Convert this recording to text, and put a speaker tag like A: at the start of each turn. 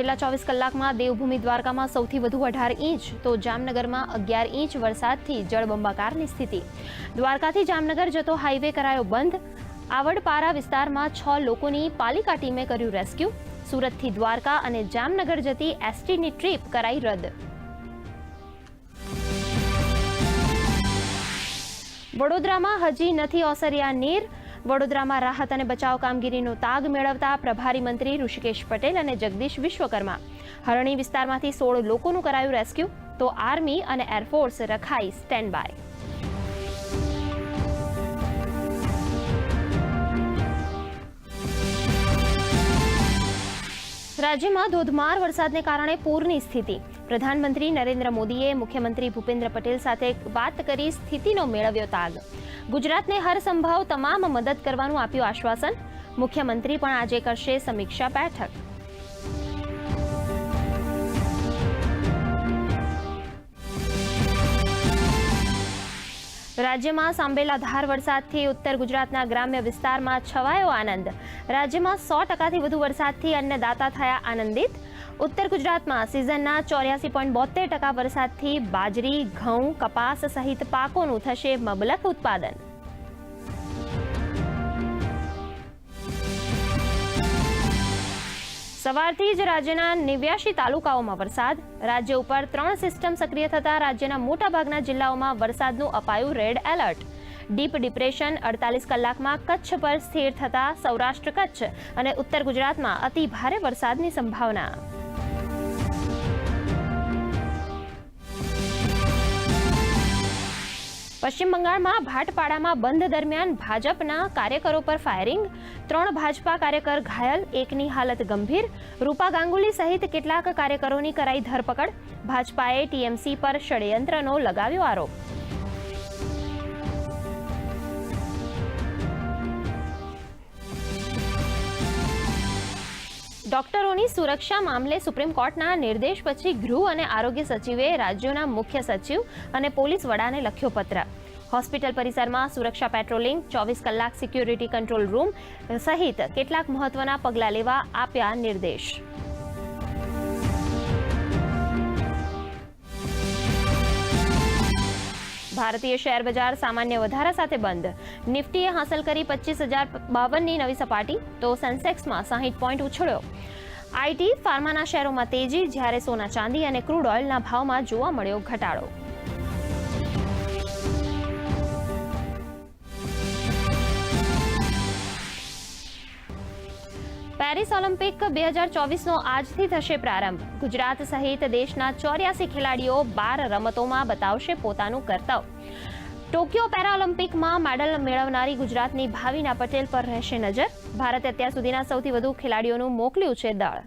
A: છેલ્લા ચોવીસ કલાકમાં દેવભૂમિ દ્વારકામાં સૌથી વધુ અઢાર ઇંચ, તો જામનગરમાં અગિયાર ઇંચ વરસાદથી જળબંબાકારની સ્થિતિ. દ્વારકાથી જામનગર જતો હાઈવે કરાયો બંધ. આવડપારા વિસ્તારમાં છ લોકોની પાલિકા ટીમે કર્યું રેસ્ક્યુ સુરતથી દ્વારકા અને જામનગર જતી એસટીની ટ્રીપ કરાઈ રદ. વડોદરામાં હજી નથી ઓસર્યા નીર. વડોદરામાં રાહત અને બચાવ કામગીરીનો તાગ મેળવતા પ્રભારી મંત્રી ઋષિકેશ પટેલ અને જગદીશ વિશ્વકર્મા. હરણી વિસ્તારમાંથી સોળ લોકોનું કરાયું રેસ્ક્યુ, તો આર્મી અને એરફોર્સ રખાઈ સ્ટેન્ડ બાય રાજ્યમાં ધોધમાર વરસાદને કારણે પૂરની સ્થિતિ. પ્રધાનમંત્રી નરેન્દ્ર મોદીએ મુખ્યમંત્રી ભૂપેન્દ્ર પટેલ સાથે વાત કરી સ્થિતિનો મેળવ્યો તાગ. ગુજરાતને હરસંભાવ તમામ મદદ કરવાનું આપ્યું આશ્વાસન. મુખ્યમંત્રી પણ આજે કરશે સમીક્ષા બેઠક. રાજ્યમાં સાંભેલા ધાર વરસાદથી ઉત્તર ગુજરાતના ગ્રામ્ય વિસ્તારમાં છવાયો આનંદ. રાજ્યમાં સો ટકાથી વધુ વરસાદથી અન્નદાતા થયા આનંદિત. ઉત્તર ગુજરાતમાં સિઝનના ચોર્યાસી પોઈન્ટ બોતેર ટકા વરસાદથી બાજરી, ઘઉં, કપાસ સહિત પાકોનું થશે મબલક ઉત્પાદન. સવારથી જ રાજ્યના નેવ્યાશી તાલુકાઓમાં વરસાદ. રાજ્ય ઉપર ત્રણ સિસ્ટમ સક્રિય થતા રાજ્યના મોટાભાગના જિલ્લાઓમાં વરસાદનું અપાયું રેડ એલર્ટ. ડીપ ડિપ્રેશન અડતાલીસ કલાકમાં કચ્છ પર સ્થિર થતા સૌરાષ્ટ્ર કચ્છ અને ઉત્તર ગુજરાતમાં અતિ ભારે વરસાદની સંભાવના. પશ્ચિમ બંગાળમાં ભાટપાડામાં બંધ દરમિયાન ભાજપના કાર્યકરો પર ફાયરિંગ. ત્રણ ભાજપા કાર્યકર ઘાયલ, એકની હાલત ગંભીર. રૂપા ગાંગુલી સહિત કેટલાક કાર્યકરોની કરાઈ ધરપકડ. ભાજપાએ ટીએમસી પર ષડયંત્રનો લગાવ્યો આરોપ. ડોક્ટરોની સુરક્ષા મામલે સુપ્રીમ કોર્ટના નિર્દેશ પછી ગૃહ અને આરોગ્ય સચિવે રાજ્યોના મુખ્ય સચિવ અને પોલીસ વડાને લખ્યો પત્ર. હોસ્પિટલ પરિસરમાં સુરક્ષા પેટ્રોલિંગ, ચોવીસ કલાક સિક્યુરિટી કંટ્રોલ રૂમ સહિત કેટલાક મહત્વના પગલાં લેવા આપ્યા નિર્દેશ. ભારતીય શેર બજાર સામાન્ય વધારા સાથે બંધ. નિફ્ટીએ હાંસલ કરી પચીસ હજાર બાવનની નવી સપાટી, તો સેન્સેક્સમાં સાહીઠ પોઈન્ટ ઉછળ્યો. આઈટી ફાર્માના શેરોમાં તેજી, જ્યારે સોના ચાંદી અને ક્રૂડ ઓઇલના ભાવમાં જોવા મળ્યો ઘટાડો. પેરિસ ઓલિમ્પિક બે હજાર ચોવીસનો આજથી થશે પ્રારંભ. ગુજરાત સહિત દેશના ચોર્યાસી ખેલાડીઓ બાર રમતોમાં બતાવશે પોતાનું કરતવ ટોક્યો પેરાઓલિમ્પિકમાં મેડલ મેળવનારી ગુજરાતની ભાવિના પટેલ પર રહેશે નજર. ભારતે અત્યાર સુધીના સૌથી વધુ ખેલાડીઓનું મોકલ્યું છે દળ.